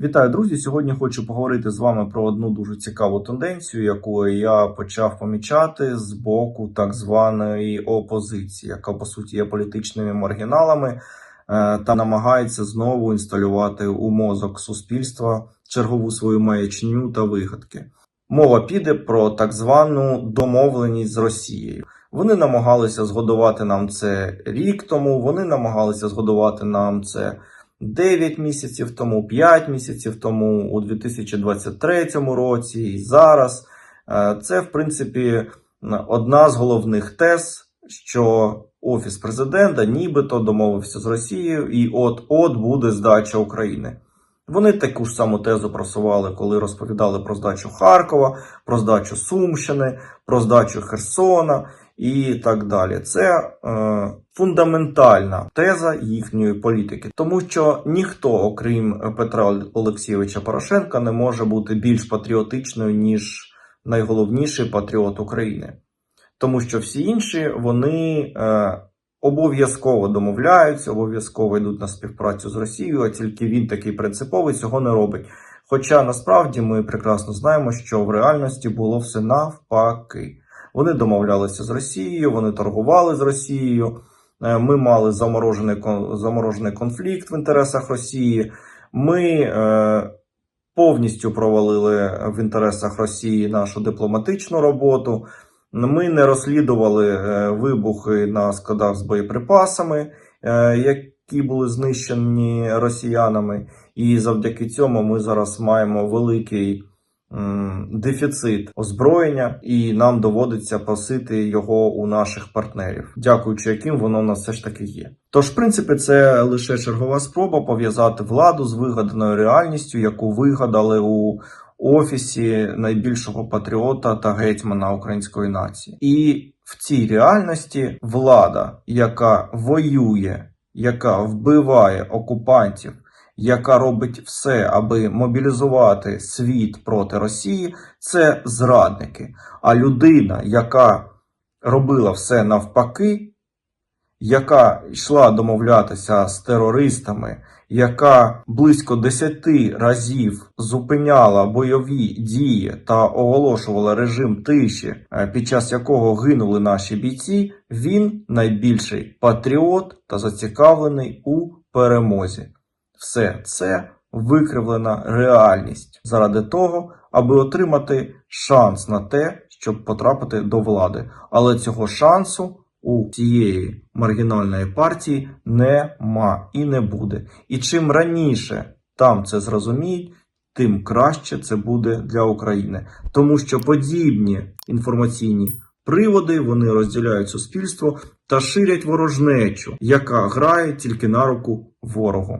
Вітаю, друзі! Сьогодні хочу поговорити з вами про одну дуже цікаву тенденцію, яку я почав помічати з боку так званої опозиції, яка по суті є політичними маргіналами е, та намагається знову інсталювати у мозок суспільства чергову свою маячню та вигадки. Мова піде про так звану домовленість з Росією. Вони намагалися згодувати нам це рік тому. Вони намагалися згодувати нам це 9 місяців тому, 5 місяців тому, у 2023 році і зараз. Е, Це, в принципі, одна з головних тез, що Офіс президента нібито домовився з Росією, і от-от буде здача України. Вони таку ж саму тезу просували, коли розповідали про здачу Харкова, про здачу Сумщини, про здачу Херсона і так далі. Це е, фундаментальна теза їхньої політики, тому що ніхто, окрім Петра Олексійовича Порошенка, не може бути більш патріотичною ніж найголовніший патріот України, тому що всі інші вони. Е, Обов'язково домовляються, обов'язково йдуть на співпрацю з Росією, а тільки він такий принциповий цього не робить. Хоча насправді ми прекрасно знаємо, що в реальності було все навпаки. Вони домовлялися з Росією, вони торгували з Росією. е, Ми мали заморожений заморожений конфлікт в інтересах Росії. Ми е, повністю провалили в інтересах Росії нашу дипломатичну роботу. Ми не розслідували е, вибухи на складах з боєприпасами, е, які були знищені росіянами, і завдяки цьому ми зараз маємо великий дефіцит озброєння, і нам доводиться просити його у наших партнерів, дякуючи яким воно у нас все ж таки є. Тож, в принципі, це лише чергова спроба пов'язати владу з вигаданою реальністю, яку вигадали у офісі найбільшого патріота та гетьмана української нації. І в цій реальності влада, яка воює, яка вбиває окупантів, яка робить все, аби мобілізувати світ проти Росії, це зрадники. А людина, яка робила все навпаки, яка йшла домовлятися з терористами, яка близько 10 разів зупиняла бойові дії та оголошувала режим тиші, е, під час якого гинули наші бійці, він найбільший патріот та зацікавлений у перемозі. Все це викривлена реальність заради того, аби отримати шанс на те, щоб потрапити до влади. Але цього шансу у цієї маргінальної партії нема і не буде. І чим раніше там це зрозуміють, тим краще це буде для України, тому що подібні інформаційні приводи вони розділяють суспільство та ширять ворожнечу, яка грає тільки на руку ворогу.